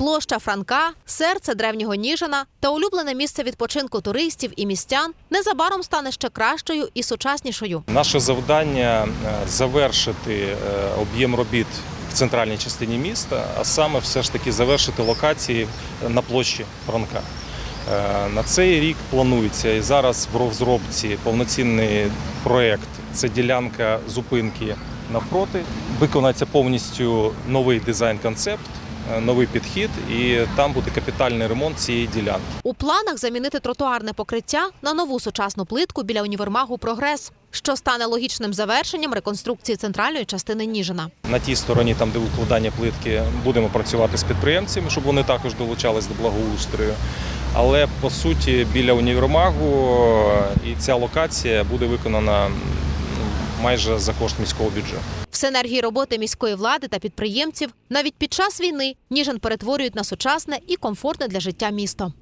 Площа Франка, серце древнього Ніжина та улюблене місце відпочинку туристів і містян незабаром стане ще кращою і сучаснішою. Наше завдання е, завершити е, об'єм робіт в центральній частині міста, а саме все ж таки завершити локації на площі Франка. Е, На цей рік планується і зараз в розробці повноцінний проєкт. Це ділянка зупинки навпроти. Виконається повністю новий дизайн-концепт, новий підхід, і там буде капітальний ремонт цієї ділянки. У планах замінити тротуарне покриття на нову сучасну плитку біля універмагу Прогрес, що стане логічним завершенням реконструкції центральної частини Ніжина. На тій стороні, там де укладання плитки, будемо працювати з підприємцями, щоб вони також долучались до благоустрою. Але по суті, біля універмагу і ця локація буде виконана майже за кошт міського бюджету. В синергії роботи міської влади та підприємців навіть під час війни Ніжин перетворюють на сучасне і комфортне для життя місто.